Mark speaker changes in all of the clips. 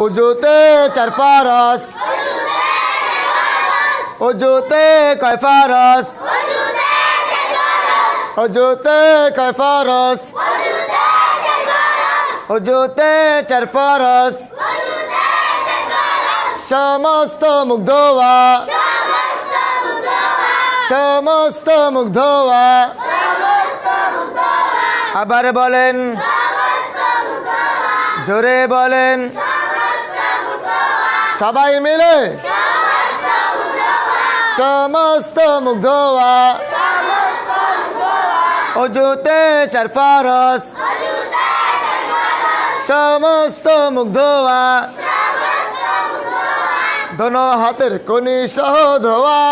Speaker 1: উজুতে চার ফারস উজুতে কয় ফারস উজুতে কয় ফারস উজুতে চার ফারস সমস্ত মুখ ধোয়া সমস্ত মুখ ধোয়া আবার বলেন, জোরে বলেন সবাই মিলে সমস্ত মুখ ধোয়া অজুতে চার ফারস। সমস্ত মুখ ধোয়া দোনো হাতের কনি সহ ধোয়া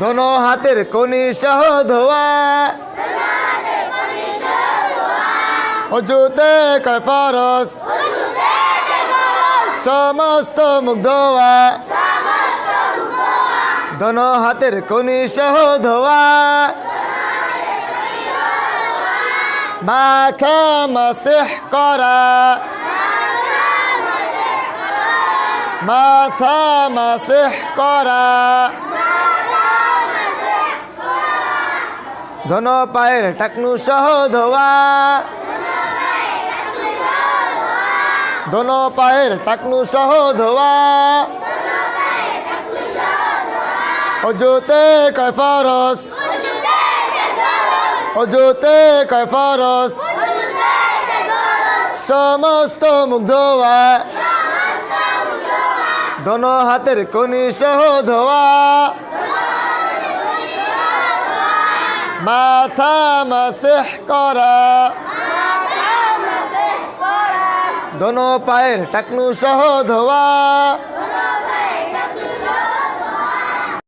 Speaker 1: দোনো হাতের কনি সহ ধোয়া অজুতে কয় ফারস সমস্ত মুখ ধোয়া দোনো হাতের কনি সহ ধোয়া। মাথা মাসেহ করা। মাথা মাসেহ করা। ধনো পায়ের টাকনু সহ ধোয়া। দোনো পায়ের টাকনু সহ ধোয়া। অজুতে কয় ফারস অজুতে কয় ফারস সমস্ত মুখ ধোয়া। দোনো হাতের কনি সহ ধোয়া। মাথা মাসেহ করা। দোনো পায়ের টাকনু সহ ধোয়া